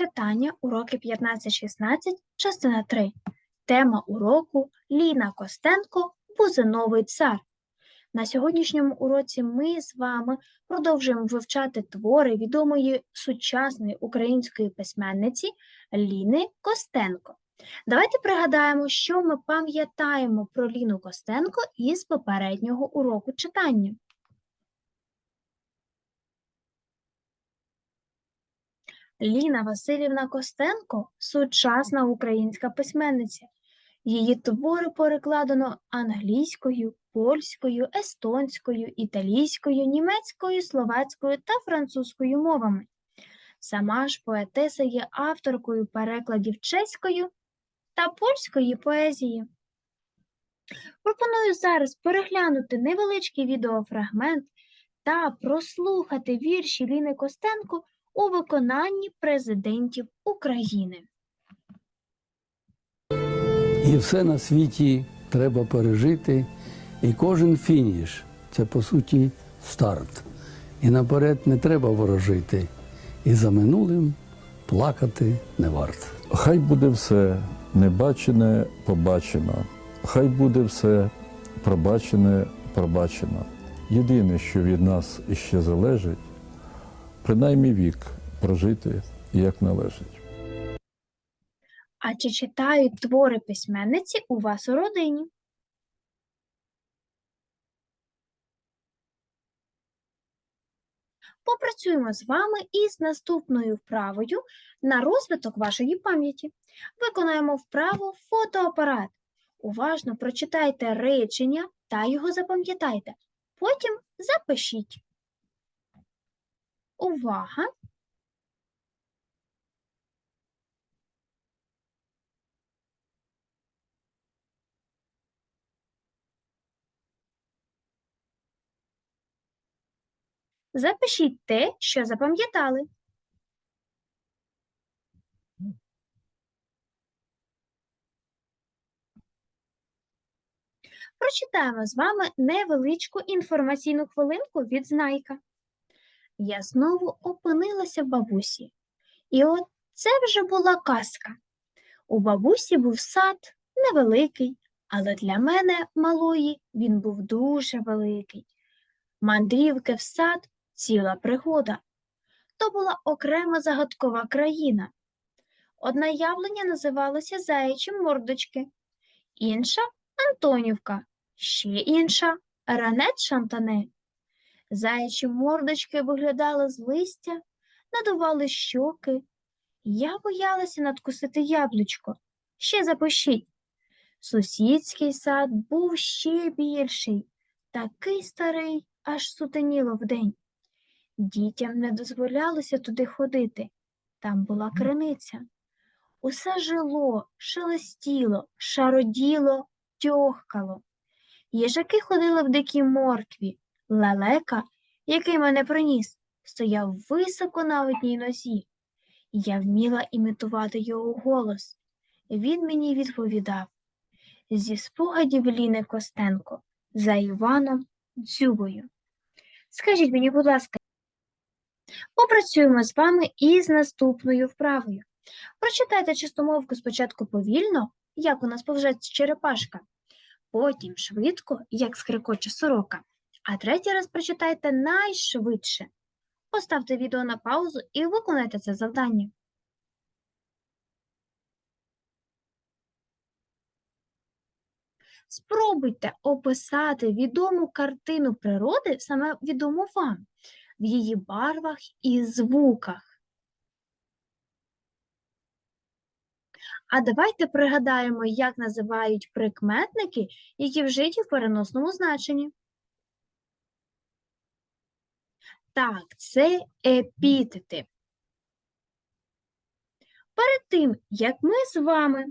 Читання, уроки 15-16, частина 3. Тема уроку Ліна Костенко Бузиновий цар. На сьогоднішньому уроці ми з вами продовжуємо вивчати твори відомої сучасної української письменниці Ліни Костенко. Давайте пригадаємо, що ми пам'ятаємо про Ліну Костенко із попереднього уроку читання. Ліна Васильівна Костенко сучасна українська письменниця. Її твори перекладено англійською, польською, естонською, італійською, німецькою, словацькою та французькою мовами. Сама ж поетеса є авторкою перекладів чеською та польської поезії. Пропоную зараз переглянути невеличкий відеофрагмент та прослухати вірші Ліни Костенко у виконанні президентів України. І все на світі треба пережити, і кожен фініш це по суті старт. І наперед не треба ворожити, і за минулим плакати не варт. Хай буде все небачене побачено, хай буде все пробачене пробачено. Єдине, що від нас іще залежить, принаймні вік прожити як належить. А чи читають твори письменниці у вас у родині? Попрацюємо з вами із наступною вправою на розвиток вашої пам'яті. Виконаємо вправу фотоапарат. Уважно прочитайте речення та його запам'ятайте. Потім запишіть. Увага! Запишіть те, що запам'ятали. Прочитаємо з вами невеличку інформаційну хвилинку від Знайка. Я знову опинилася в бабусі. І от це вже була казка. У бабусі був сад невеликий, але для мене, малої, він був дуже великий. Мандрівки в сад ціла пригода. То була окрема загадкова країна. Одне явлення називалося Заячі мордочки, інша Антонівка, ще інша Ранет Шантане. Заячі мордочки виглядали з листя, надували щоки. Я боялася надкусити яблучко. Ще запишіть. Сусідський сад був ще більший, такий старий, аж сутеніло вдень. Дітям не дозволялося туди ходити. Там була криниця. Усе жило, шелестіло, шароділо, тьохкало. Їжаки ходили в дикій моркві. Лелека, який мене приніс, стояв високо на одній нозі. Я вміла імітувати його голос. Він мені відповідав зі спогадів Ліни Костенко за Іваном Дзюбою. Скажіть мені, будь ласка, попрацюємо з вами із наступною вправою. Прочитайте чистомовку спочатку повільно, як у нас повже черепашка, потім швидко, як скрикоче сорока, а третій раз прочитайте найшвидше. Поставте відео на паузу і виконайте це завдання. Спробуйте описати відому картину природи, саме відому вам, в її барвах і звуках. А давайте пригадаємо, як називають прикметники, які вжиті в переносному значенні. Так, це епітети. Перед тим, як ми з вами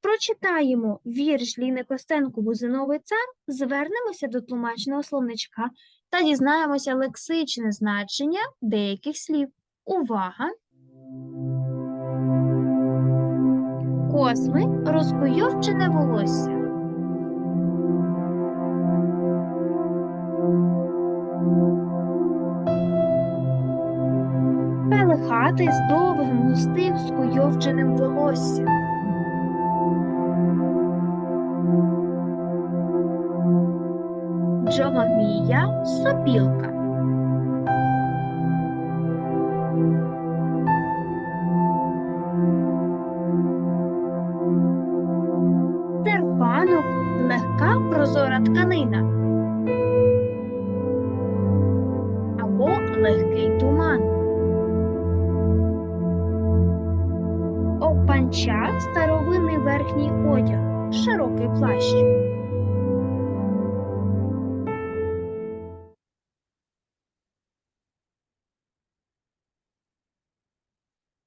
прочитаємо вірш Ліни Костенко Бузиновий цар, звернемося до тлумачного словничка та дізнаємося лексичне значення деяких слів. Увага! Косми розкуйовчене волосся. Пелехатий з довгим густим скуйовдженим волоссям. Джомамія сопілка. Старовинний верхній одяг, широкий плащ.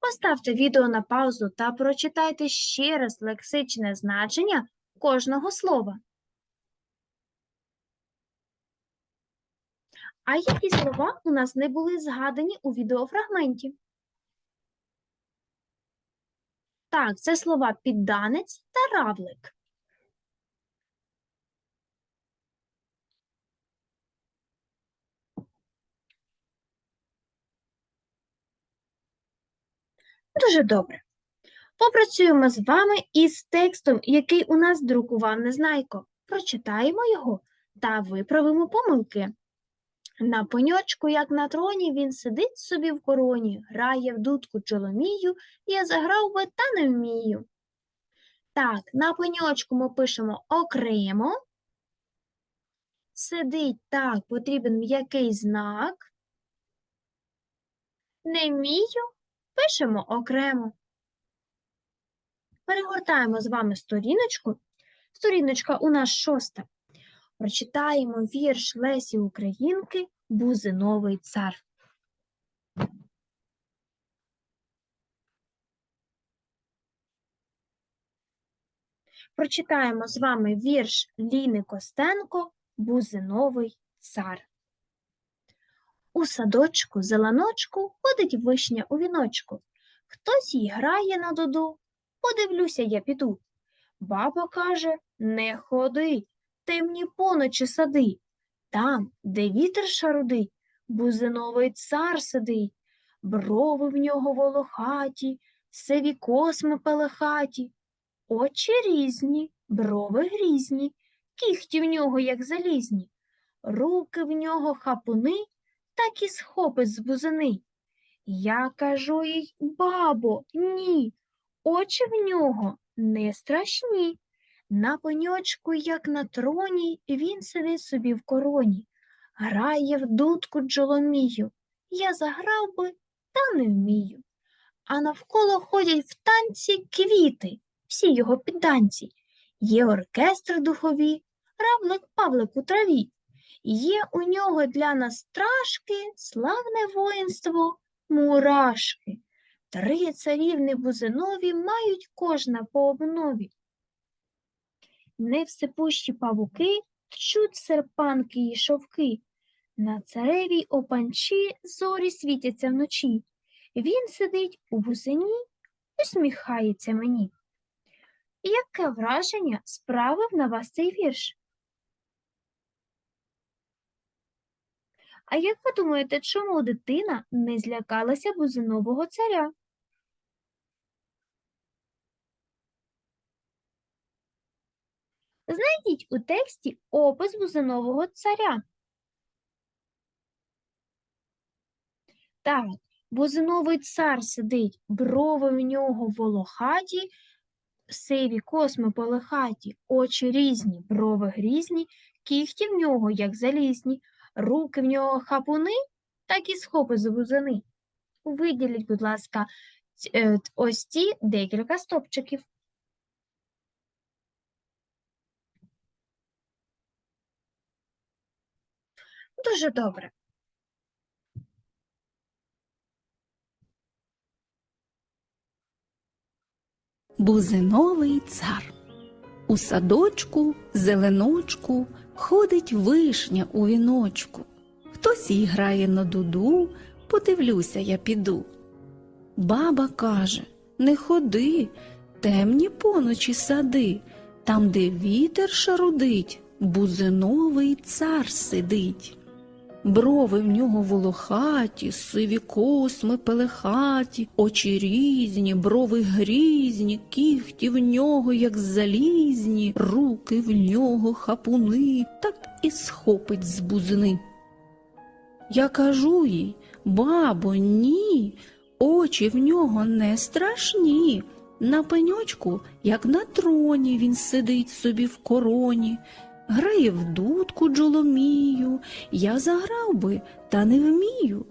Поставте відео на паузу та прочитайте ще раз лексичне значення кожного слова. А які слова у нас не були згадані у відеофрагменті? Так, це слова підданець та равлик. Дуже добре. Попрацюємо з вами із текстом, який у нас друкував Незнайко. Прочитаємо його та виправимо помилки. На пеньочку, як на троні, він сидить собі в короні, грає в дудку чоломію, я заграв би та не вмію. Так, на пеньочку ми пишемо окремо. Сидить так, потрібен м'який знак. Не вмію, пишемо окремо. Перегортаємо з вами сторіночку. Сторіночка у нас шоста. Прочитаємо вірш Лесі Українки Бузиновий цар. Прочитаємо з вами вірш Ліни Костенко Бузиновий цар. У садочку, зеленочку ходить вишня у віночку. Хтось їй грає на дуду. Подивлюся, я піду. Баба каже, не ходи, темні поночі сади. Там, де вітер шарудить, бузиновий цар сидить, брови в нього волохаті, сиві косми пелехаті, очі різні, брови грізні, кіхті в нього, як залізні, руки в нього хапуни, так і схопить з бузини. Я кажу їй, бабо, ні, очі в нього не страшні. На пеньочку, як на троні, він сидить собі в короні, грає в дудку джоломію. Я заграв би, та не вмію. А навколо ходять в танці квіти, всі його підданці. Є оркестри духові, равлик павлик у траві. Є у нього для нас страшки, славне воїнство, мурашки. Три царівни бузинові мають кожна по обнові. Невсипущі павуки тчуть серпанки й шовки. На царевій опанчі зорі світяться вночі. Він сидить у бузині, усміхається мені. Яке враження справив на вас цей вірш? А як ви думаєте, чому дитина не злякалася бузинового царя? Знайдіть у тексті опис бузинового царя. Так, бузиновий цар сидить, брови в нього волохаті, сиві косми полихаті, очі різні, брови грізні, кіхті в нього, як залізні, руки в нього хапуни, так і схопи з бузини. Виділіть, будь ласка, е, ось ці декілька стопчиків. Дуже добре. Бузиновий цар. У садочку, зеленочку ходить вишня у віночку. Хтось їй грає на дуду, подивлюся, я піду. Баба каже: Не ходи, темні поночі сади, там, де вітер шарудить, бузиновий цар сидить. Брови в нього волохаті, сиві косми пелехаті, очі різні, брови грізні, кіхті в нього, як залізні, руки в нього хапуни, так і схопить з бузини. Я кажу їй, бабо, ні, очі в нього не страшні. На пеньочку, як на троні, він сидить собі в короні, грає в дудку джоломію, я заграв би, та не вмію.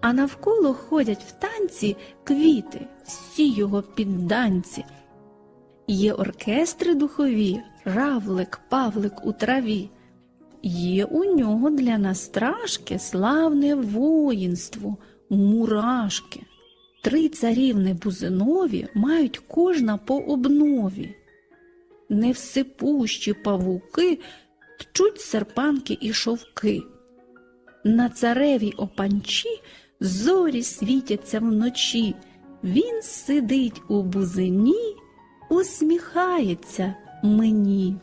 А навколо ходять в танці квіти, всі його підданці. Є оркестри духові, равлик, павлик у траві. Є у нього для настрашки славне воїнство, мурашки. Три царівни бузинові мають кожна по обнові. Невсипущі павуки тчуть серпанки і шовки. На царевій опанчі зорі світяться вночі. Він сидить у бузині, усміхається мені.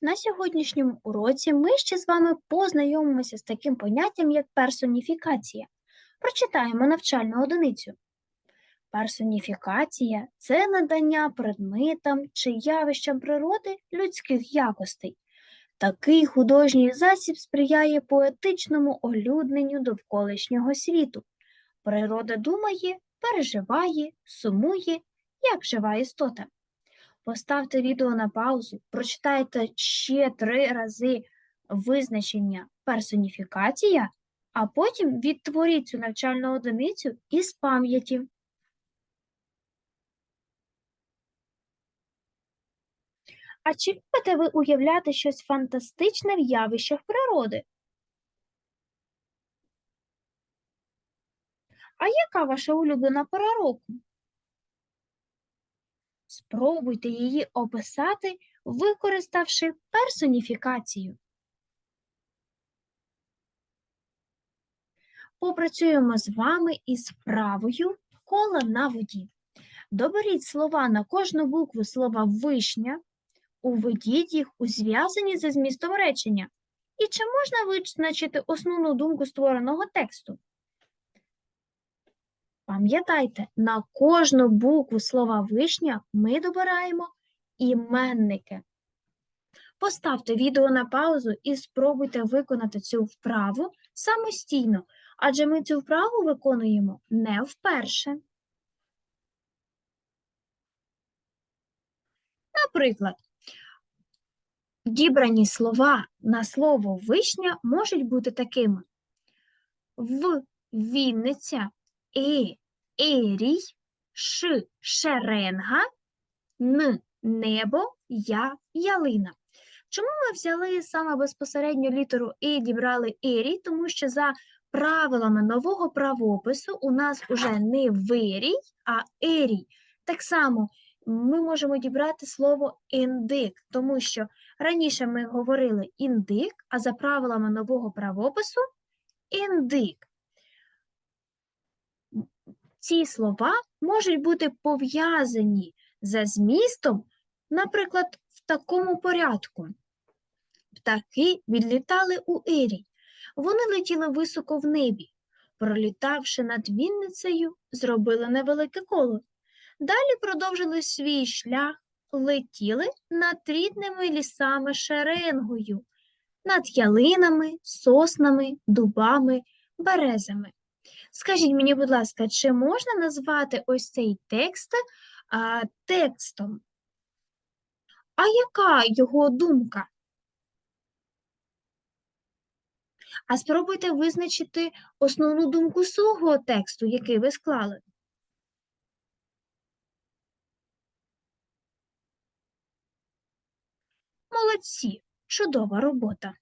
На сьогоднішньому уроці ми ще з вами познайомимося з таким поняттям, як персоніфікація. Прочитаємо навчальну одиницю. Персоніфікація це надання предметам чи явищам природи людських якостей. Такий художній засіб сприяє поетичному олюдненню довколишнього світу. Природа думає, переживає, сумує, як жива істота. Поставте відео на паузу, прочитайте ще три рази визначення персоніфікація, а потім відтворіть цю навчальну одиницю із пам'яті. А чи любите ви уявляти щось фантастичне в явищах природи? А яка ваша улюблена пора року? Спробуйте її описати, використавши персоніфікацію. Попрацюємо з вами із вправою кола на воді. Доберіть слова на кожну букву слова вишня, уведіть їх у зв'язані за змістом речення. І чи можна визначити основну думку створеного тексту? Пам'ятайте, на кожну букву слова вишня ми добираємо іменники. Поставте відео на паузу і спробуйте виконати цю вправу самостійно, адже ми цю вправу виконуємо не вперше. Наприклад, дібрані слова на слово вишня можуть бути такими: в Вінниця, е ерій, ш шеренга, н небо, я ялина. Чому ми взяли саме безпосередньо літеру і дібрали ерій? Тому що за правилами нового правопису у нас уже не вирій, а ерій. Так само ми можемо дібрати слово індик, тому що раніше ми говорили індик, а за правилами нового правопису індик. Ці слова можуть бути пов'язані за змістом, наприклад, в такому порядку. Птахи відлітали у Ері. Вони летіли високо в небі. Пролітавши над Вінницею, зробили невелике коло. Далі продовжили свій шлях, летіли над рідними лісами шеренгою, над ялинами, соснами, дубами, березами. Скажіть мені, будь ласка, чи можна назвати ось цей текст а, текстом? А яка його думка? А спробуйте визначити основну думку свого тексту, який ви склали. Молодці, чудова робота.